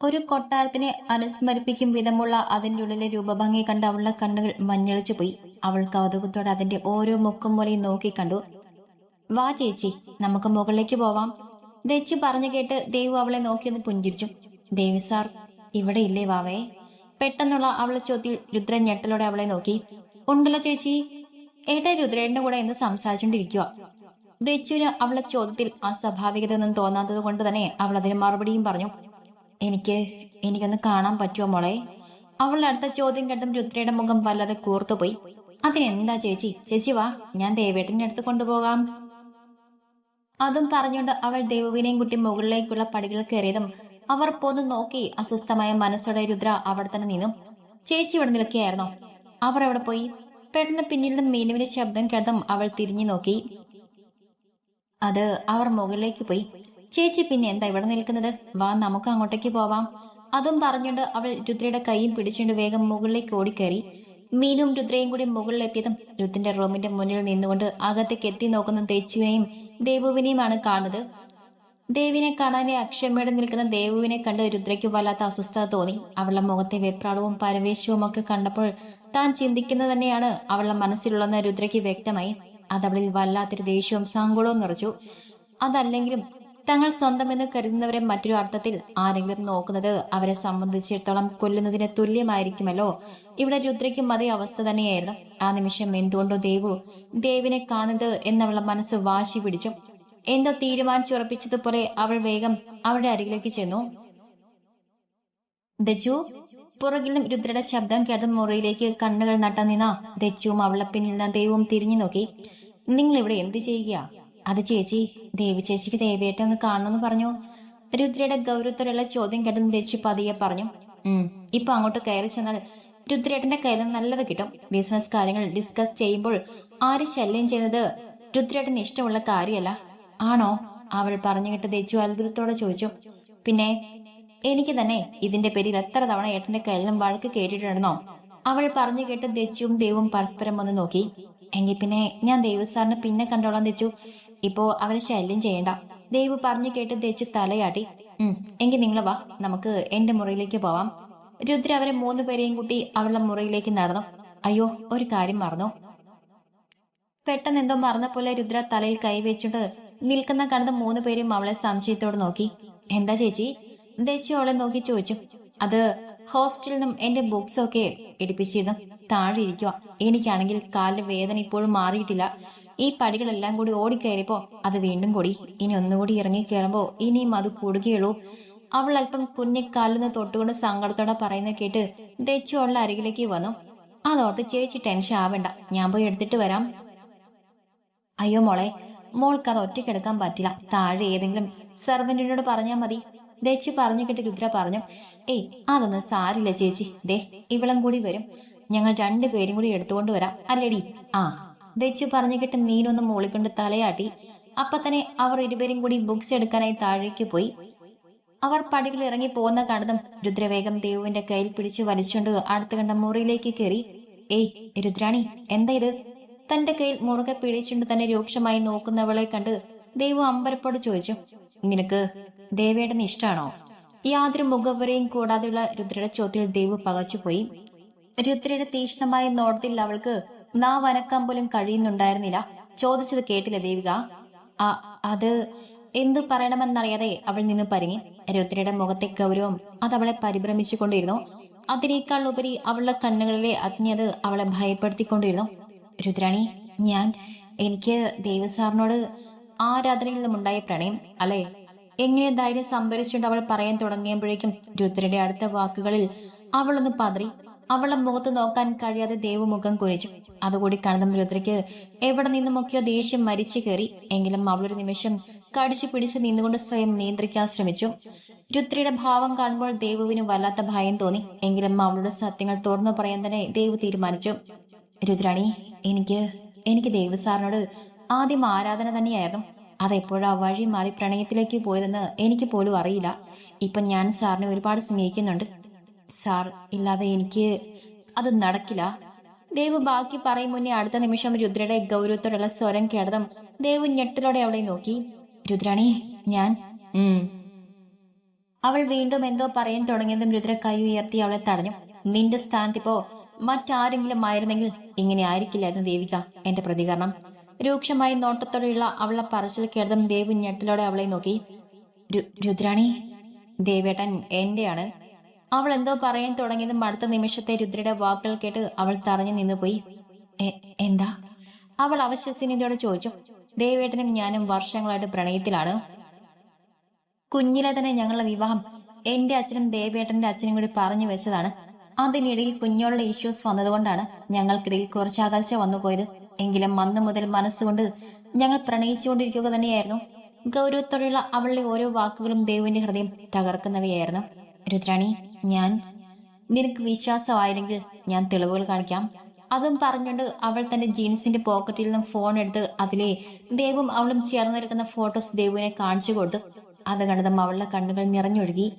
ഒരു കൊട്ടാരത്തിനെ അനുസ്മരിപ്പിക്കും വിധമുള്ള അതിന്റെ ഉള്ളിലെ രൂപഭംഗി കണ്ട് അവളുടെ കണ്ണുകൾ മഞ്ഞളിച്ചു പോയി. അവൾ കൗതുകത്തോടെ അതിന്റെ ഓരോ മുക്കും മൂലയും നോക്കിക്കണ്ടു വാ ചേച്ചി നമുക്ക് മുകളിലേക്ക് പോവാം. ദച്ചു പറഞ്ഞു കേട്ട് ദേവു അവളെ നോക്കിയൊന്ന് പുഞ്ചിരിച്ചു. ദേവി സാർ ഇവിടെ ഇല്ലേ വാവേ? പെട്ടെന്നുള്ള അവളെ ചോദ്യത്തിൽ രുദ്രൻ ഞെട്ടലോടെ അവളെ നോക്കി. ഉണ്ടല്ലോ ചേച്ചി. ഏട്ടാ രുദ്രേന്റെ കൂടെ എന്ന് സംസാരിച്ചുകൊണ്ടിരിക്കുക ദച്ചുവിന് അവളെ ചോദ്യത്തിൽ അസ്വാഭാവികത ഒന്നും തോന്നാത്തത് കൊണ്ട് തന്നെ അവൾ അതിന് മറുപടിയും പറഞ്ഞു. എനിക്ക് എനിക്കൊന്ന് കാണാൻ പറ്റുമോ മോളെ? അവളുടെ അടുത്ത ചോദ്യം കേട്ടും രുദ്രയുടെ മുഖം വല്ലാതെ കൂർത്തുപോയി. അതിനെന്താ ചേച്ചി? ചേച്ചി വാ ഞാൻ ദേവേട്ടന്റെ അടുത്ത് കൊണ്ടുപോകാം. അതും പറഞ്ഞുകൊണ്ട് അവൾ ദേവുവിനെയും കുട്ടി മുകളിലേക്കുള്ള പടികൾ കയറിയതും അവർ പോന്ന് നോക്കി അസ്വസ്ഥമായ മനസ്സോടെ രുദ്ര അവിടെ തന്നെ നിന്നു. ചേച്ചി ഇവിടെ നിൽക്കുകയായിരുന്നോ? അവർ അവിടെ പോയി? പെട്ടെന്ന് പിന്നിൽ നിന്ന് മീനുവിന്റെ ശബ്ദം കേട്ടതും അവൾ തിരിഞ്ഞു നോക്കി. അത് അവർ മുകളിലേക്ക് പോയി. ചേച്ചി പിന്നെ എന്താ ഇവിടെ നിൽക്കുന്നത്? വാ നമുക്ക് അങ്ങോട്ടേക്ക് പോവാം. അതും പറഞ്ഞുകൊണ്ട് അവൾ രുദ്രയുടെ കൈയും പിടിച്ചുകൊണ്ട് വേഗം മുകളിലേക്ക് ഓടിക്കയറി. മീനും രുദ്രയും കൂടി മുകളിലെത്തിയതും രുദ്രന്റെ റൂമിന്റെ മുന്നിൽ നിന്നുകൊണ്ട് അകത്തേക്ക് എത്തി നോക്കുന്ന തേച്ചുവിനെയും ദേവുവിനെയുമാണ് കാണുന്നത്. ദേവിനെ കാണാനെ അക്ഷമയോടെ നിൽക്കുന്ന ദേവുവിനെ കണ്ട് രുദ്രയ്ക്ക് വല്ലാത്ത അസ്വസ്ഥത തോന്നി. അവളുടെ മുഖത്തെ വെപ്രാളവും പരവേശവും ഒക്കെ കണ്ടപ്പോൾ താൻ ചിന്തിക്കുന്നത് തന്നെയാണ് അവളുടെ മനസ്സിലുള്ളതെന്ന് രുദ്രയ്ക്ക് വ്യക്തമായി. അതവളിൽ വല്ലാത്തൊരു ദേഷ്യവും സങ്കടവും നിറച്ചു. അതല്ലെങ്കിലും തങ്ങൾ സ്വന്തമെന്ന് കരുതുന്നവരെ മറ്റൊരു അർത്ഥത്തിൽ ആരെങ്കിലും നോക്കുന്നത് അവരെ സംബന്ധിച്ചിടത്തോളം കൊല്ലുന്നതിന് തുല്യമായിരിക്കുമല്ലോ. ഇവിടെ രുദ്രയ്ക്കും അതേ അവസ്ഥ തന്നെയായിരുന്നു. ആ നിമിഷം എന്തുകൊണ്ടോ ദേവു ദേവിനെ കാണുന്നത് എന്നവളുടെ മനസ്സ് വാശി പിടിച്ചു. എന്തോ തീരുമാനിച്ചുറപ്പിച്ചതുപോലെ അവൾ വേഗം അവളുടെ അരികിലേക്ക് ചെന്നു. ദജു പുറകിലും രുദ്രയുടെ ശബ്ദം കേട്ട മുറിയിലേക്ക് കണ്ണുകൾ നട്ട നിന്ന ദച്ചുവും അവളുടെ പിന്നിൽ നിന്ന് ദൈവവും തിരിഞ്ഞു നോക്കി നിങ്ങൾ ഇവിടെ എന്ത് ചെയ്യുക? അത് ചേച്ചി ദേവി ചേച്ചിക്ക് ദേവിയേട്ട ഒന്ന് കാണണമെന്ന് പറഞ്ഞു. രുദ്രയുടെ ഗൗരവത്തോടുള്ള ചോദ്യം കേട്ടെന്ന് ചേച്ചി പതിയെ പറഞ്ഞു ഇപ്പൊ അങ്ങോട്ട് കയറി ചെന്നാൽ രുദ്രേട്ടന്റെ കയ്യിൽ നല്ലത് കിട്ടും. ബിസിനസ് കാര്യങ്ങൾ ഡിസ്കസ് ചെയ്യുമ്പോൾ ആര് ശല്യം ചെയ്യുന്നത് രുദ്രേട്ടന് ഇഷ്ടമുള്ള കാര്യമല്ല. ആണോ? അവൾ പറഞ്ഞു കേട്ട് ദേച്ചു അത്ഭുതത്തോടെ ചോദിച്ചു. പിന്നെ എനിക്ക് തന്നെ ഇതിന്റെ പേരിൽ എത്ര തവണ ഏട്ടന്റെ കയ്യിൽ നിന്നും വഴക്ക് കേട്ടിട്ടുണ്ടെന്നോ? അവൾ പറഞ്ഞു കേട്ട് ദേച്ചുവും ദേവും പരസ്പരം ഒന്ന് നോക്കി. എങ്കിൽ പിന്നെ ഞാൻ ദേവസാറിനെ പിന്നെ കണ്ടോളാം ദച്ചു ഇപ്പോ അവനെ ശല്യം ചെയ്യണ്ട. ദേവ് പറഞ്ഞു കേട്ട് തേച്ച് തലയാട്ടി. ഉം എങ്കിൽ നിങ്ങൾ വാ നമുക്ക് എന്റെ മുറിയിലേക്ക് പോവാം. രുദ്ര അവരെ മൂന്ന് പേരെയും കൂട്ടി അവളുടെ മുറിയിലേക്ക് നടന്നു. അയ്യോ ഒരു കാര്യം മറന്നു. പെട്ടെന്ന് എന്തോ മറന്ന പോലെ രുദ്ര തലയിൽ കൈവച്ചുകൊണ്ട് നിൽക്കുന്ന കണ്ടത് മൂന്ന് പേരും അവളെ സംശയത്തോട് നോക്കി. എന്താ ചേച്ചി? ദേച്ചി അവളെ നോക്കി ചോദിച്ചു. അത് ഹോസ്റ്റലിൽ നിന്നും എന്റെ ബുക്സ് ഒക്കെ എടുപ്പിച്ചിരുന്നു. താഴെ ഇരിക്കുക എനിക്കാണെങ്കിൽ കാലിന്റെ വേദന ഇപ്പോഴും മാറിയിട്ടില്ല. ഈ പടികളെല്ലാം കൂടി ഓടിക്കയറിയപ്പോ അത് വീണ്ടും കൂടി. ഇനി ഒന്നുകൂടി ഇറങ്ങി കയറുമ്പോ ഇനിയും അത് കൂടുകയുള്ളൂ. അവൾ അല്പം കുഞ്ഞിക്കാലിന്ന് തൊട്ടുകൊണ്ട് സങ്കടത്തോടെ പറയുന്ന കേട്ട് ദച്ചു അവളുടെ അരികിലേക്ക് വന്നു. അതോർത്ത് ചേച്ചി ടെൻഷൻ ആവണ്ട. ഞാൻ പോയി എടുത്തിട്ട് വരാം. അയ്യോ മോളെ മോൾക്ക് അത് ഒറ്റയ്ക്കെടുക്കാൻ പറ്റില്ല. താഴെ ഏതെങ്കിലും സെർവന്റിനോട് പറഞ്ഞാൽ മതി. ദച്ചു പറഞ്ഞു കേട്ട് രുദ്ര പറഞ്ഞു ഏയ് അതൊന്നും സാരില്ല ചേച്ചി. ദേ ഇവളും കൂടി വരും. ഞങ്ങൾ രണ്ടുപേരും കൂടി എടുത്തുകൊണ്ട് വരാം. അല്ലേടി? ആ ദച്ചു പറഞ്ഞു കേട്ട് മീനൊന്ന് മൂളിക്കൊണ്ട് തലയാട്ടി. അപ്പൊ തന്നെ അവർ ഇരുവരും കൂടി ബുക്സ് എടുക്കാനായി താഴേക്ക് പോയി. അവർ പടികൾ ഇറങ്ങി പോകുന്ന കണ്ടതും രുദ്രവേഗം ദേവുവിന്റെ കയ്യിൽ പിടിച്ചു വലിച്ചുകൊണ്ട് അടുത്ത് കണ്ട മുറിയിലേക്ക് കയറി. ഏയ് രുദ്രാണി എന്താ ഇത്? തന്റെ കയ്യിൽ മുറുകെ പിടിച്ചുകൊണ്ട് തന്നെ രൂക്ഷമായി നോക്കുന്നവളെ കണ്ട് ദേവു അമ്പരപ്പോട് ചോദിച്ചു. നിനക്ക് ദേവേട്ടന് ഇഷ്ടമാണോ യാതൊരു മുഖവരെയും കൂടാതെയുള്ള രുദ്രയുടെ ചോദ്യത്തിൽ ദേവു പകച്ചുപോയി. രുദ്രയുടെ തീക്ഷ്ണമായ നോട്ടത്തിൽ അവൾക്ക് നാ വനക്കാൻ പോലും കഴിയുന്നുണ്ടായിരുന്നില്ല. ചോദിച്ചത് കേട്ടില്ല ദേവിക? ആ അത് എന്തു പറയണമെന്നറിയാതെ അവൾ നിന്ന് പരിങ്ങി. രുദ്രയുടെ മുഖത്തെ ഗൗരവം അത് അവളെ പരിഭ്രമിച്ചുകൊണ്ടിരുന്നു. അതിനേക്കാൾ ഉപരി അവളുടെ കണ്ണുകളിലെ അഗ്നിയത് അവളെ ഭയപ്പെടുത്തിക്കൊണ്ടിരുന്നു. രുദ്രാണി ഞാൻ എനിക്ക് ദേവസാറിനോട് ആരാധനയിൽ നിന്നുണ്ടായ പ്രണയം അല്ലെ? എങ്ങനെ ധൈര്യം സംഭരിച്ചുകൊണ്ട് അവൾ പറയാൻ തുടങ്ങിയപ്പോഴേക്കും രുദ്രയുടെ അടുത്ത വാക്കുകളിൽ അവളൊന്ന് പതറി അവളുടെ മുഖത്ത് നോക്കാൻ കഴിയാതെ ദേവമുഖം കുഴിച്ചു അതുകൂടി കാണുന്ന രുദ്രയ്ക്ക് എവിടെ നിന്നുമൊക്കെയോ ദേഷ്യം മരിച്ചു കയറി. എങ്കിലും അവളൊരു നിമിഷം കടിച്ചു പിടിച്ച് നിന്നുകൊണ്ട് സ്വയം നിയന്ത്രിക്കാൻ ശ്രമിച്ചു. രുദ്രയുടെ ഭാവം കാണുമ്പോൾ ദേവുവിന് വല്ലാത്ത ഭയം തോന്നി. എങ്കിലും അവളുടെ സത്യങ്ങൾ തുറന്നു പറയാൻ തന്നെ ദേവ് തീരുമാനിച്ചു. രുദ്രാണി എനിക്ക് എനിക്ക് ദേവ് സാറിനോട് ആദ്യം ആരാധന തന്നെയായിരുന്നു. അതെപ്പോഴാ വഴി മാറി പ്രണയത്തിലേക്ക് പോയതെന്ന് എനിക്ക് പോലും അറിയില്ല. ഇപ്പൊ ഞാൻ സാറിനെ ഒരുപാട് സ്നേഹിക്കുന്നുണ്ട്. സാർ ഇല്ലാതെ എനിക്ക് അത് നടക്കില്ല. ദേവ് ബാക്കി പറയും മുന്നേ അടുത്ത നിമിഷം രുദ്രയുടെ ഗൗരവത്തോടുള്ള സ്വരം കേട്ടതും ദേവ് ഞെട്ടലോടെ അവളെ നോക്കി. രുദ്രാണി ഞാൻ? അവൾ വീണ്ടും എന്തോ പറയാൻ തുടങ്ങിയതും രുദ്ര കൈ ഉയർത്തി അവളെ തടഞ്ഞു. നിന്റെ സ്ഥാനത്തിപ്പോ മറ്റാരെങ്കിലും ആയിരുന്നെങ്കിൽ ഇങ്ങനെ ആയിരിക്കില്ലായിരുന്നു ദേവിക എന്റെ പ്രതികരണം. രൂക്ഷമായ നോട്ടത്തോടെയുള്ള അവളെ പറച്ചിൽ കേട്ടതും ദേവു ഞെട്ടലോടെ അവളെ നോക്കി. രുദ്രാണി ദേവേട്ടൻ എന്റെയാണ്? അവൾ എന്തോ പറയാൻ തുടങ്ങിയതും അടുത്ത നിമിഷത്തെ രുദ്രയുടെ വാക്കുകൾ കേട്ട് അവൾ തറഞ്ഞു നിന്നുപോയി. "എ- എന്താ? അവൾ അവശ്വസനീയതയോടെ ചോദിച്ചു. ദേവേട്ടനും ഞാനും വർഷങ്ങളായിട്ട് പ്രണയത്തിലാണ്. കുഞ്ഞിലെ തന്നെ ഞങ്ങളുടെ വിവാഹം എന്റെ അച്ഛനും ദേവേട്ടന്റെ അച്ഛനും കൂടി പറഞ്ഞു വെച്ചതാണ്. അതിനിടയിൽ കുഞ്ഞോളുടെ ഇഷ്യൂസ് വന്നതുകൊണ്ടാണ് ഞങ്ങൾക്കിടയിൽ കുറച്ച് അകൽച്ച വന്നു പോയത്. എങ്കിലും അന്ന് മുതൽ മനസ്സുകൊണ്ട് ഞങ്ങൾ പ്രണയിച്ചുകൊണ്ടിരിക്കുക തന്നെയായിരുന്നു. ഗൗരവത്തോടെയുള്ള അവളുടെ ഓരോ വാക്കുകളും ദേവിന്റെ ഹൃദയം തകർക്കുന്നവയായിരുന്നു. രുദ്രാണി ഞാൻ. നിനക്ക് വിശ്വാസമായില്ലെങ്കിൽ ഞാൻ തെളിവുകൾ കാണിക്കാം. അതും പറഞ്ഞുകൊണ്ട് അവൾ തന്റെ ജീൻസിന്റെ പോക്കറ്റിൽ നിന്നും ഫോൺ എടുത്ത് അതിലെ ദേവും അവളും ചേർന്ന് നിൽക്കുന്ന ഫോട്ടോസ് ദേവുവിനെ കാണിച്ചു കൊടുത്തു. അത് കണ്ടതും അവളുടെ കണ്ണുകൾ നിറഞ്ഞൊഴുകി.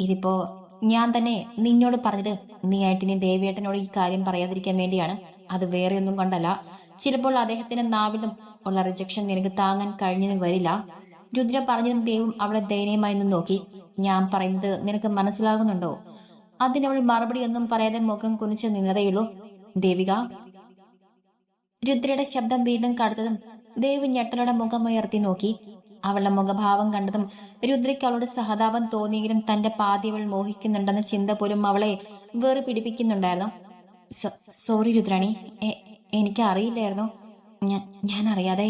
ഇതിപ്പോ ഞാൻ തന്നെ നിന്നോട് പറഞ്ഞിട്ട് നീ ആയിട്ടിനി ദേവിയേട്ടനോട് ഈ കാര്യം പറയാതിരിക്കാൻ വേണ്ടിയാണ്. അത് വേറെ ഒന്നും കൊണ്ടല്ല. ചിലപ്പോൾ അദ്ദേഹത്തിന്റെ നാവിലും ഉള്ള റിജക്ഷൻ നിനക്ക് താങ്ങാൻ കഴിഞ്ഞെന്ന് വരില്ല. രുദ്ര പറഞ്ഞതും ദേവും അവളെ ദയനീയമായി നിന്ന് നോക്കി. ഞാൻ പറയുന്നത് നിനക്ക് മനസ്സിലാകുന്നുണ്ടോ? അതിനവൾ മറുപടി ഒന്നും പറയാതെ മുഖം കുനിച്ച് നിന്നതേയുള്ളൂ ദേവിക. രുദ്രയുടെ ശബ്ദം വീണ്ടും കടുത്തതും ദേവ് ഞെട്ടലോടെ മുഖമുയർത്തി നോക്കി. അവളുടെ മുഖഭാവം കണ്ടതും രുദ്രയ്ക്ക് അവളുടെ സഹതാപം തോന്നിയെങ്കിലും തന്റെ പാതി അവൾ മോഹിക്കുന്നുണ്ടെന്ന ചിന്ത പോലും അവളെ വേറെ പിടിപ്പിക്കുന്നുണ്ടായിരുന്നു സോറി രുദ്രാണി. എനിക്ക് അറിയില്ലായിരുന്നു ഞാൻ അറിയാതെ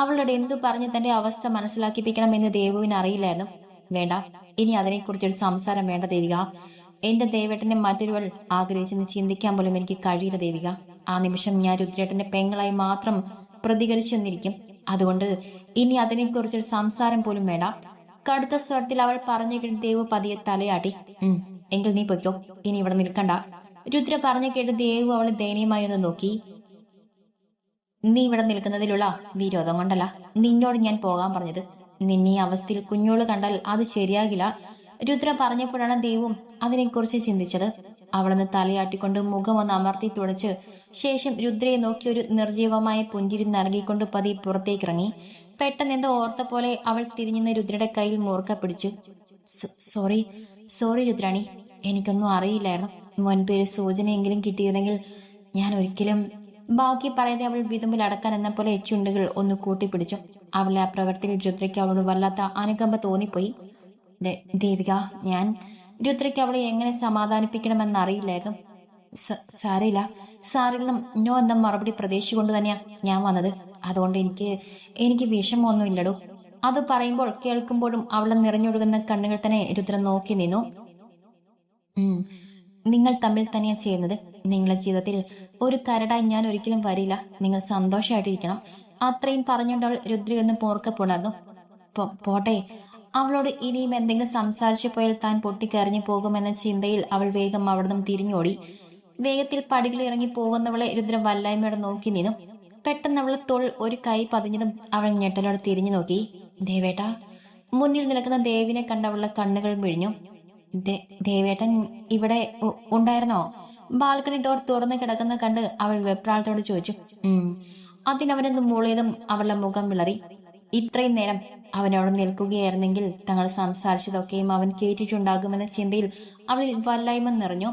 അവളുടെ എന്തു പറഞ്ഞ് തന്റെ അവസ്ഥ മനസ്സിലാക്കിപ്പിക്കണമെന്ന് ദേവുവിന് അറിയില്ലായിരുന്നു. വേണ്ട ഇനി അതിനെക്കുറിച്ചൊരു സംസാരം വേണ്ട ദേവിക. എന്റെ ദേവേട്ടനെ മറ്റൊരുവൾ ആഗ്രഹിച്ചെന്ന് ചിന്തിക്കാൻ പോലും എനിക്ക് കഴിയില്ല ദേവിക. ആ നിമിഷം ഞാൻ രുദ്രേട്ടന്റെ പെങ്ങളായി മാത്രം പ്രതികരിച്ചു എന്നിരിക്കും അതുകൊണ്ട് ഇനി അതിനെക്കുറിച്ചൊരു സംസാരം പോലും വേണ്ട. കടുത്ത സ്വരത്തിൽ അവൾ പറഞ്ഞു കേട്ട് ദേവു പതിയെ തലയാട്ടി. എങ്കിൽ നീ പൊയ്ക്കോ. ഇനി ഇവിടെ നിൽക്കണ്ട. രുദ്ര പറഞ്ഞു കേട്ട് ദേവ് അവളെ ദയനീയമായി ഒന്ന് നോക്കി. നീ ഇവിടെ നിൽക്കുന്നതിലുള്ള വിരോധം കൊണ്ടല്ല. നിന്നോട് ഞാൻ പോകാൻ പറഞ്ഞത്. നിന്നെ ഈ അവസ്ഥയിൽ കുഞ്ഞോൾ കണ്ടാൽ അത് ശരിയാകില്ല. രുദ്ര പറഞ്ഞപ്പോഴാണ് ദേവും അതിനെക്കുറിച്ച് ചിന്തിച്ചത്. അവളെന്ന് തലയാട്ടിക്കൊണ്ട് മുഖം ഒന്ന് അമർത്തി തുടച്ച് ശേഷം രുദ്രയെ നോക്കി ഒരു നിർജീവമായ പുഞ്ചിരി നൽകിക്കൊണ്ട് പതി പുറത്തേക്കിറങ്ങി. പെട്ടെന്ന് എന്തോ ഓർത്ത പോലെ അവൾ തിരിഞ്ഞുന്ന രുദ്രയുടെ കയ്യിൽ മൂർക്ക പിടിച്ചു. Sorry sorry Rudrani. എനിക്കൊന്നും അറിയില്ലായിരുന്നു. മുൻപേര് സൂചനയെങ്കിലും കിട്ടിയിരുന്നെങ്കിൽ ഞാൻ ഒരിക്കലും ബാക്കി പറയുന്നത് അവൾ വിതുമ്പിൽ അടക്കാൻ എന്ന പോലെ ചുണ്ടുകൾ ഒന്ന് കൂട്ടിപ്പിടിച്ചു. അവളെ ആ പ്രവർത്തിയിൽ രുദ്രയ്ക്ക് അവളോട് വല്ലാത്ത അനുകമ്പ തോന്നിപ്പോയി. ദേവിക ഞാൻ രുദ്രയ്ക്ക് അവളെ എങ്ങനെ സമാധാനിപ്പിക്കണമെന്ന് അറിയില്ലായിരുന്നു. സാറില്ല സാറിൽ നിന്നും നോ എന്ന മറുപടി പ്രതീക്ഷിച്ചുകൊണ്ട് തന്നെയാ ഞാൻ വന്നത്. അതുകൊണ്ട് എനിക്ക് എനിക്ക് വിഷമമൊന്നും ഇല്ലടോ അത് പറയുമ്പോൾ കേൾക്കുമ്പോഴും അവളെ നിറഞ്ഞൊഴുകുന്ന കണ്ണുകൾ തന്നെ രുദ്രൻ നോക്കി നിന്നു. നിങ്ങൾ തമ്മിൽ തന്നെയാ ചെയ്യുന്നത്. നിങ്ങളുടെ ജീവിതത്തിൽ ഒരു കരടായി ഞാൻ ഒരിക്കലും വരില്ല. നിങ്ങൾ സന്തോഷമായിട്ടിരിക്കണം അത്രയും പറഞ്ഞുകൊണ്ട് അവൾ രുദ്രയൊന്ന് പോർക്കപ്പുണർന്നു പോട്ടെ. അവളോട് ഇനിയും എന്തെങ്കിലും സംസാരിച്ചു പോയാൽ താൻ പൊട്ടിക്കറിഞ്ഞു പോകുമെന്ന ചിന്തയിൽ അവൾ വേഗം അവിടെ നിന്നും തിരിഞ്ഞോടി. വേഗത്തിൽ പടികൾ ഇറങ്ങി പോകുന്നവളെ രുദ്ര വല്ലായ്മയോടെ നോക്കി നിന്നു. പെട്ടെന്ന് അവളെ തൊൾ ഒരു കൈ പതിഞ്ഞതും അവൾ ഞെട്ടലോടെ തിരിഞ്ഞു നോക്കി. ദേവേട്ട. മുന്നിൽ നിൽക്കുന്ന ദേവിനെ കണ്ട അവളുടെ കണ്ണുകൾ മിഴിഞ്ഞു. ദേവേട്ടൻ ഇവിടെ ഉണ്ടായിരുന്നോ? ബാൽക്കണി ഡോർ തുറന്ന് കിടക്കുന്ന കണ്ട് അവൾ വെപ്രാളത്തോട് ചോദിച്ചു അതിനവനൊന്ന് മൂളിയതും അവളുടെ മുഖം വിളറി. ഇത്രയും നേരം അവനോട് നിൽക്കുകയായിരുന്നെങ്കിൽ തങ്ങൾ സംസാരിച്ചതൊക്കെയും അവൻ കേട്ടിട്ടുണ്ടാകുമെന്ന ചിന്തയിൽ അവളിൽ വല്ലായ്മ നിറഞ്ഞു.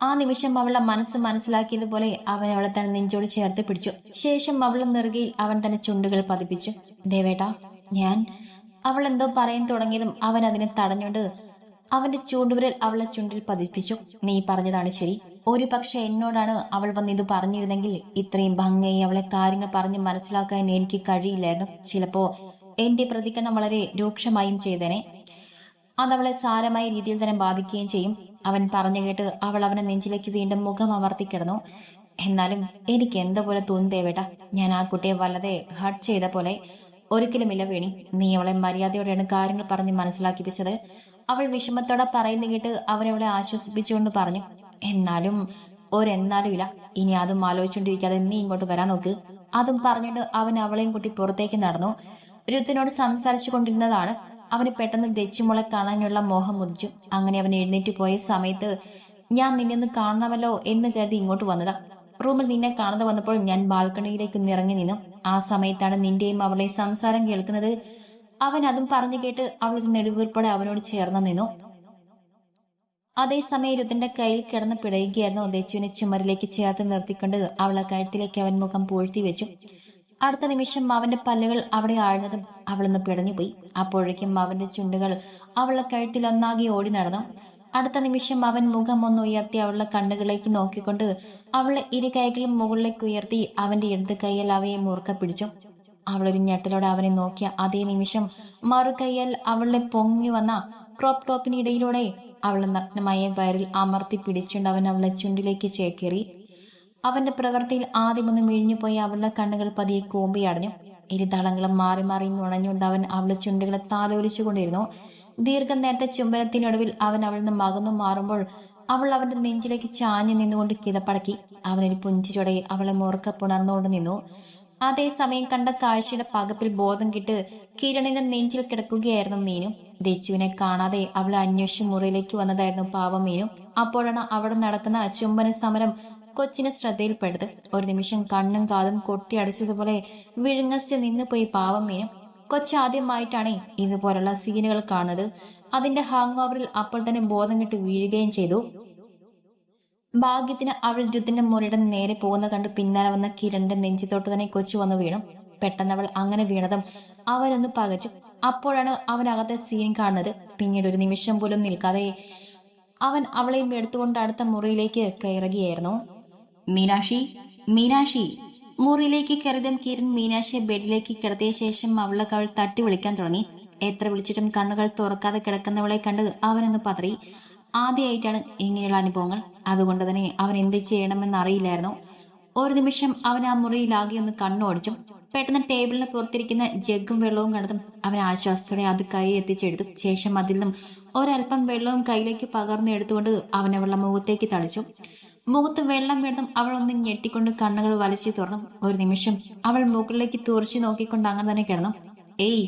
ആ നിമിഷം അവളുടെ മനസ്സ് മനസ്സിലാക്കിയതുപോലെ അവൻ അവളെ തന്നെ നെഞ്ചോട് ചേർത്ത് പിടിച്ചു. ശേഷം അവളുടെ നെറുകയിൽ അവൻ തന്നെ ചുണ്ടുകൾ പതിപ്പിച്ചു. ദേവേട്ട ഞാൻ അവൾ എന്തോ പറയാൻ തുടങ്ങിയതും അവൻ അതിനെ തടഞ്ഞുകൊണ്ട് അവന്റെ ചൂണ്ടുവിരൽ അവളെ ചുണ്ടിൽ പതിപ്പിച്ചു. നീ പറഞ്ഞതാണ് ശരി. ഒരു പക്ഷെ എന്നോടാണ് അവൾ വന്ന് ഇത് പറഞ്ഞിരുന്നെങ്കിൽ ഇത്രയും ഭംഗിയായി അവളെ കാര്യങ്ങൾ പറഞ്ഞ് മനസ്സിലാക്കാൻ എനിക്ക് കഴിയില്ലായിരുന്നു. ചിലപ്പോ എന്റെ പ്രതികരണം വളരെ രൂക്ഷമായും ചെയ്തേനെ. അതവളെ സാരമായ രീതിയിൽ തന്നെ ബാധിക്കുകയും ചെയ്യും. അവൻ പറഞ്ഞു കേട്ട് അവൾ അവനെ നെഞ്ചിലേക്ക് വീണ്ടും മുഖം അമർത്തി കിടന്നു. എന്നാലും എനിക്ക് എന്തോ പോലെ തോന്നിയേവേട്ട ഞാൻ ആ കുട്ടിയെ വല്ലതെ ഹർട്ട് ചെയ്ത പോലെ ഒരിക്കലുമില്ല വേണി. നീ അവളെ മര്യാദയോടെയാണ് കാര്യങ്ങൾ പറഞ്ഞ് മനസ്സിലാക്കിപ്പിച്ചത്. അവൾ വിഷമത്തോടെ പറയുന്ന കേട്ട് അവരവളെ ആശ്വസിപ്പിച്ചുകൊണ്ട് പറഞ്ഞു എന്നാലും ഒരെന്നാലും ഇല്ല. ഇനി അതും ആലോചിച്ചുകൊണ്ടിരിക്കാതെ നീ ഇങ്ങോട്ട് വരാൻ നോക്ക്. അതും പറഞ്ഞിട്ട് അവൻ അവളെയും കൂട്ടി പുറത്തേക്ക് നടന്നു. രുത്തിനോട് സംസാരിച്ചു കൊണ്ടിരുന്നതാണ് അവന് പെട്ടെന്ന് ദച്ചുമുളെ കാണാനുള്ള മോഹം ഉദിച്ചു. അങ്ങനെ അവൻ എഴുന്നേറ്റ് പോയ സമയത്ത് ഞാൻ നിന്നെ ഒന്ന് കാണണമല്ലോ എന്ന് കരുതി ഇങ്ങോട്ട് വന്നതാ. റൂമിൽ നിന്നെ കാണാതെ വന്നപ്പോൾ ഞാൻ ബാൽക്കണിയിലേക്ക് ഒന്ന് ഇറങ്ങി നിന്നു. ആ സമയത്താണ് നിന്റെയും അവളെ സംസാരം കേൾക്കുന്നത്. അവൻ അതും പറഞ്ഞു കേട്ട് അവളൊരു നെടുവീർപ്പോടെ അവനോട് ചേർന്ന് നിന്നു. അതേസമയം രുദ്ധന്റെ കയ്യിൽ കിടന്ന് പിടയുകയായിരുന്നു ദേശുവിനെ ചുമരിലേക്ക് ചേർത്ത് നിർത്തിക്കൊണ്ട് അവളെ കഴുത്തിലേക്ക് അവൻ മുഖം പൂഴ്ത്തി വെച്ചു. അടുത്ത നിമിഷം അവന്റെ പല്ലുകൾ അവിടെ ആഴ്ന്നതും അവളൊന്ന് പിടഞ്ഞുപോയി. അപ്പോഴേക്കും അവന്റെ ചുണ്ടുകൾ അവളെ കഴുത്തിൽ ഒന്നാകെ ഓടി നടന്നു. അടുത്ത നിമിഷം അവൻ മുഖം ഒന്ന് ഉയർത്തി അവളുടെ കണ്ണുകളിലേക്ക് നോക്കിക്കൊണ്ട് അവളെ ഇരു കൈകളും മുകളിലേക്ക് ഉയർത്തി അവന്റെ ഇടത് കൈയിൽ അവയെ മുറുക്ക പിടിച്ചു. അവളൊരു ഞെട്ടലോടെ അവനെ നോക്കിയ അതേ നിമിഷം മറു കൈയാൽ അവളെ പൊങ്ങി വന്ന ക്രോപ്പ് ടോപ്പിനിടയിലൂടെ അവളെ നഗ്നമായ വയറിൽ അമർത്തി പിടിച്ചുകൊണ്ട് അവൻ അവളെ ചുണ്ടിലേക്ക് ചേക്കേറി. അവന്റെ പ്രവൃത്തിയിൽ ആദ്യമൊന്ന് മിഴിഞ്ഞുപോയി അവളുടെ കണ്ണുകൾ പതിയെ കൂമ്പിയടഞ്ഞു ഇരുതളങ്ങളും മാറി മാറി നുണഞ്ഞുകൊണ്ട് അവൻ അവളുടെ ചുണ്ടുകളെ താലോലിച്ചുകൊണ്ടിരുന്നു. ദീർഘനേരത്തെ ചുംബനത്തിനൊടുവിൽ അവൻ അവളിൽ നിന്ന് മകന്നു മാറുമ്പോൾ അവൾ അവന്റെ നെഞ്ചിലേക്ക് ചാഞ്ഞു നിന്നുകൊണ്ട് കിതപ്പടക്കി. അവനൊരു പുഞ്ചിച്ചൊടയെ അവളെ മുറുക്ക പുണർന്നുകൊണ്ട് നിന്നു. അതേസമയം കണ്ട കാഴ്ചയുടെ പകപ്പിൽ ബോധം കിട്ട് കിരണിന്റെ നെഞ്ചിൽ കിടക്കുകയായിരുന്നു മീനു. ദച്ചുവിനെ കാണാതെ അവളെ അന്വേഷിച്ച് മുറിയിലേക്ക് വന്നതായിരുന്നു പാവം മീനു. അപ്പോഴാണ് അവിടെ നടക്കുന്ന ചുംബന സമരം കൊച്ചിന് ശ്രദ്ധയിൽപ്പെട്ടത്. ഒരു നിമിഷം കണ്ണും കാതും കൊട്ടിയടിച്ചതുപോലെ വിഴുങ്ങസ്യ നിന്നുപോയി പാവം മീനും. കൊച്ചാദ്യമായിട്ടാണ് ഇതുപോലുള്ള സീനുകൾ കാണുന്നത്. അതിന്റെ ഹാങ് ഓവറിൽ അപ്പോൾ തന്നെ ബോധം കെട്ട് വീഴുകയും ചെയ്തു. ഭാഗ്യത്തിന് അവൾ രുദ്രന്റെ മുറിയുടെ നേരെ പോകുന്ന കണ്ട് പിന്നാലെ വന്ന കിരണിന്റെ നെഞ്ചിത്തോട്ട് തന്നെ കൊച്ചു വന്നു വീണു. പെട്ടെന്ന് അവൾ അങ്ങനെ വീണതും അവരൊന്ന് പകച്ചു. അപ്പോഴാണ് അവനകത്തെ സീൻ കാണുന്നത്. പിന്നീട് ഒരു നിമിഷം പോലും നിൽക്കാതെ അവൻ അവളെയും എടുത്തുകൊണ്ട് അടുത്ത മുറിയിലേക്ക് കയറുകയായിരുന്നു. മീനാക്ഷി മീനാക്ഷി. മുറിയിലേക്ക് കയറിയതും കിരൺ മീനാക്ഷിയെ ബെഡിലേക്ക് കിടത്തിയ ശേഷം അവളെ അവൾ തട്ടി വിളിക്കാൻ തുടങ്ങി. എത്ര വിളിച്ചിട്ടും കണ്ണുകൾ തുറക്കാതെ കിടക്കുന്നവളെ കണ്ട് അവനൊന്ന് പതറി. ആദ്യമായിട്ടാണ് ഇങ്ങനെയുള്ള അനുഭവങ്ങൾ. അതുകൊണ്ട് തന്നെ അവൻ എന്ത് ചെയ്യണമെന്ന് അറിയില്ലായിരുന്നു. ഒരു നിമിഷം അവൻ ആ മുറിയിലാകെ ഒന്ന് കണ്ണോടിച്ചു. പെട്ടെന്ന് ടേബിളിന് പുറത്തിരിക്കുന്ന ജഗ്ഗും വെള്ളവും കണ്ടതും അവൻ ആശ്വാസത്തോടെ അത് കൈ എത്തിച്ചെടുത്തു. ശേഷം അതിൽ നിന്നും ഒരൽപ്പം വെള്ളവും കയ്യിലേക്ക് പകർന്നു എടുത്തുകൊണ്ട് അവൻ അവളുടെ മുഖത്തേക്ക് തളിച്ചു. മുഖത്ത് വെള്ളം വീണതും അവൾ ഒന്ന് ഞെട്ടിക്കൊണ്ട് കണ്ണുകൾ വലിച്ചു തുറന്നു. ഒരു നിമിഷം അവൾ മുകളിലേക്ക് തുറച്ചു നോക്കിക്കൊണ്ട് അങ്ങനെ തന്നെ കിടന്നു. ഏയ്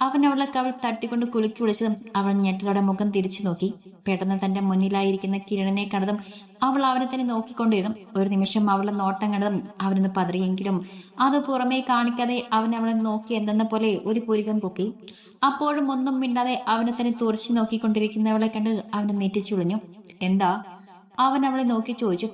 അവൻ അവളെ കവൾ തട്ടിക്കൊണ്ട് കുലുക്കി വിളിച്ചതും അവൾ ഞെട്ടലോടെ മുഖം തിരിച്ചു നോക്കി. പെട്ടെന്ന് തന്റെ മുന്നിലായിരിക്കുന്ന കിരണനെ കണ്ടതും അവൾ അവനെ തന്നെ നോക്കിക്കൊണ്ടിരുന്നു. ഒരു നിമിഷം അവളെ നോട്ടം കണ്ടതും അവനൊന്ന് പതറിയെങ്കിലും അത് പുറമേ കാണിക്കാതെ അവൻ അവളെ നോക്കി എന്തെന്ന പോലെ ഒരു പുരികം പൊക്കി. അപ്പോഴും ഒന്നും മിണ്ടാതെ അവനെ തന്നെ തുറച്ചു നോക്കിക്കൊണ്ടിരിക്കുന്നവളെ കണ്ട് അവനെ നെറ്റിച്ചുളിഞ്ഞു. എന്താ? അവൻ അവളെ നോക്കി ചോദിച്ചു.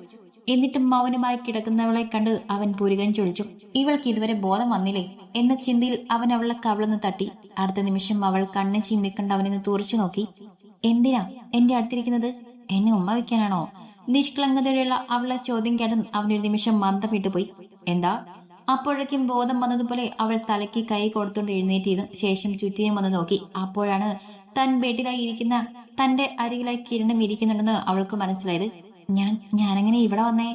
എന്നിട്ടും മൗനമായി കിടക്കുന്നവളെ കണ്ട് അവൻ പുരുകൻ ചൊളിച്ചു ഇവൾക്ക് ഇതുവരെ ബോധം വന്നില്ലേ? എന്ന ചിന്തയിൽ അവൻ അവളെ കവളന്ന് തട്ടി. അടുത്ത നിമിഷം അവൾ കണ്ണ് ചിമ്മിക്കണ്ട് അവനെ തുറച്ചു നോക്കി. എന്തിനാ? എന്റെ അടുത്തിരിക്കുന്നത് എന്നെ ഉമ്മ വയ്ക്കാനാണോ നിഷ്കളങ്കതയുള്ള അവളെ ചോദ്യം കേട്ടും അവനൊരു നിമിഷം മന്ദം വിട്ടുപോയി എന്താ? അപ്പോഴേക്കും ബോധം വന്നതുപോലെ അവൾ തലയ്ക്ക് കൈ കൊടുത്തുകൊണ്ട് എഴുന്നേറ്റിയത് ശേഷം ചുറ്റിയും വന്ന് നോക്കി. അപ്പോഴാണ് തൻ ബെഡിലായി ഇരിക്കുന്ന തന്റെ അരികിലായി കിരണം ഇരിക്കുന്നുണ്ടെന്ന് അവൾക്ക് മനസ്സിലായത്. ഞാൻ ഞാനെങ്ങനെ ഇവിടെ വന്നേ?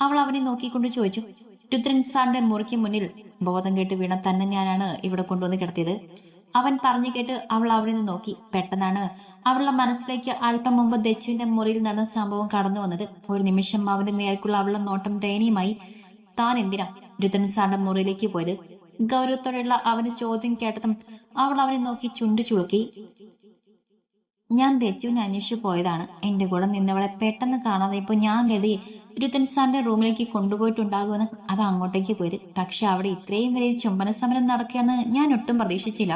അവൾ അവനെ നോക്കിക്കൊണ്ട് ചോദിച്ചു. രുദ്രൻ സാറിന്റെ മുറിക്ക് മുന്നിൽ ബോധം കേട്ട് വീണ തന്നെ ഞാനാണ് ഇവിടെ കൊണ്ടുവന്ന് കിടത്തിയത്. അവൻ പറഞ്ഞു കേട്ട് അവൾ അവനെ നോക്കി. പെട്ടെന്നാണ് അവളുടെ മനസ്സിലേക്ക് അല്പം മുമ്പ് ദച്ചുവിന്റെ മുറിയിൽ നടന്ന സംഭവം കടന്നു വന്നത്. ഒരു നിമിഷം അവന്റെ നേർക്കുള്ള അവളുടെ നോട്ടം ദയനീയമായി. താൻ എന്തിനാ രുദ്രൻ സാറിന്റെ മുറിയിലേക്ക് പോയത്? ഗൗരവത്തോടെയുള്ള അവന്റെ ചോദ്യം കേട്ടതും അവൾ അവനെ നോക്കി ചുണ്ടു ചുളുക്കി. ഞാൻ തെച്ചുവിനെ അന്വേഷിച്ചു പോയതാണ്. എന്റെ കൂടെ നിന്നവളെ പെട്ടെന്ന് കാണാതെ ഇപ്പൊ ഞാൻ കരുതി രുത്തൻ സാറിന്റെ റൂമിലേക്ക് കൊണ്ടുപോയിട്ടുണ്ടാകുമെന്ന് അത് അങ്ങോട്ടേക്ക് പോയത്. പക്ഷെ അവിടെ ഇത്രയും വലിയ ചുംബന സമരം നടക്കുകയെന്ന് ഞാൻ ഒട്ടും പ്രതീക്ഷിച്ചില്ല.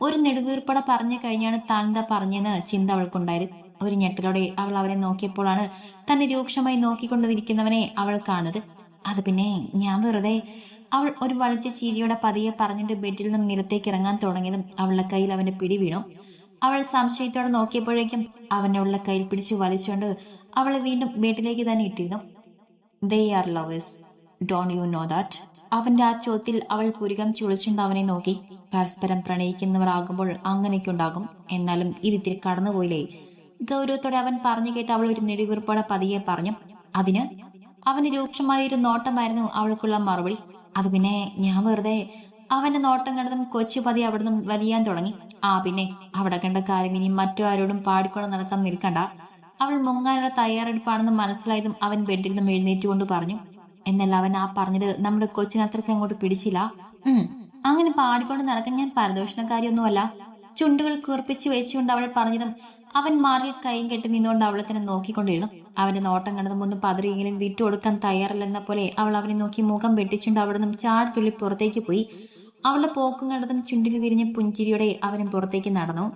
ഒരു നെടുവീർപ്പട പറഞ്ഞു കഴിഞ്ഞാണ് താൻ എന്താ പറഞ്ഞെന്ന് ചിന്ത അവൾക്കുണ്ടായത്. ഒരു ഞെട്ടലോടെ അവൾ അവനെ നോക്കിയപ്പോഴാണ് തന്നെ രൂക്ഷമായി നോക്കിക്കൊണ്ടിരിക്കുന്നവനെ അവൾ കാണുന്നത്. അത് പിന്നെ ഞാൻ വെറുതെ അവൾ ഒരു വളിച്ച ചീരിയോടെ പതിയെ പറഞ്ഞിട്ട് ബെഡിൽ നിന്നും നിലത്തേക്ക് ഇറങ്ങാൻ തുടങ്ങിയതും അവളുടെ കയ്യിൽ അവന്റെ പിടി വീണു. അവൾ സംശയത്തോടെ നോക്കിയപ്പോഴേക്കും അവനെ ഉള്ള കയ്യിൽ പിടിച്ചു വലിച്ചുകൊണ്ട് അവളെ വീണ്ടും വീട്ടിലേക്ക് തന്നെ ഇട്ടിരുന്നു. They are lovers don't you know that അവന്റെ ആ ചോദ്യത്തിൽ അവൾ പുരികം ചുളിച്ചുകൊണ്ട് അവനെ നോക്കി. പരസ്പരം പ്രണയിക്കുന്നവർ ആകുമ്പോൾ അങ്ങനെയൊക്കെ ഉണ്ടാകും എന്നാലും ഇതിത്തിരി കടന്നുപോയില്ലേ? ഗൗരവത്തോടെ അവൻ പറഞ്ഞു കേട്ട് അവൾ ഒരു നെടുവീർപ്പോടെ പതിയെ പറഞ്ഞു. അതിന്? അവന് രൂക്ഷമായ ഒരു നോട്ടമായിരുന്നു അവൾക്കുള്ള മറുപടി. അത് പിന്നെ ഞാൻ വെറുതെ അവന്റെ നോട്ടം കണ്ടതും കൊച്ചു പതി അവിടുന്ന് വലിയാൻ തുടങ്ങി. ആ പിന്നെ അവിടെ കണ്ട കാര്യം ഇനി മറ്റു ആരോടും പാടിക്കൊണ്ട് നടക്കാൻ നിൽക്കണ്ട. അവൾ മുങ്ങാനുള്ള തയ്യാറെടുപ്പാണെന്ന് മനസ്സിലായതും അവൻ ബെഡിൽ നിന്നും എഴുന്നേറ്റുകൊണ്ട് പറഞ്ഞു എന്നല്ല അവൻ ആ പറഞ്ഞത് നമ്മുടെ കൊച്ചിന് അത്രയ്ക്ക് അങ്ങോട്ട് പിടിച്ചില്ല. ഉം അങ്ങനെ പാടിക്കൊണ്ട് നടക്കാൻ ഞാൻ പരദോഷണക്കാരിയൊന്നുമല്ല ചുണ്ടുകൾ കുറിപ്പിച്ച് വെച്ചുകൊണ്ട് അവൾ പറഞ്ഞതും അവൻ മാറിൽ കൈ കെട്ടി നിന്നുകൊണ്ട് അവളെ തന്നെ നോക്കിക്കൊണ്ടിരുന്നു. അവന്റെ നോട്ടം കണ്ടതും ഒന്ന് പതിരിയെങ്കിലും വിട്ടുകൊടുക്കാൻ തയ്യാറല്ലെന്ന പോലെ അവൾ അവനെ നോക്കി മുഖം വെട്ടിച്ചുകൊണ്ട് അവിടെ നിന്നും ചാടത്തുള്ളി പുറത്തേക്ക് പോയി. അവളുടെ പോക്കും കണ്ടതും ചുണ്ടിൽ വിരിഞ്ഞ പുഞ്ചിരിയോടെ അവനും പുറത്തേക്ക് നടന്നു.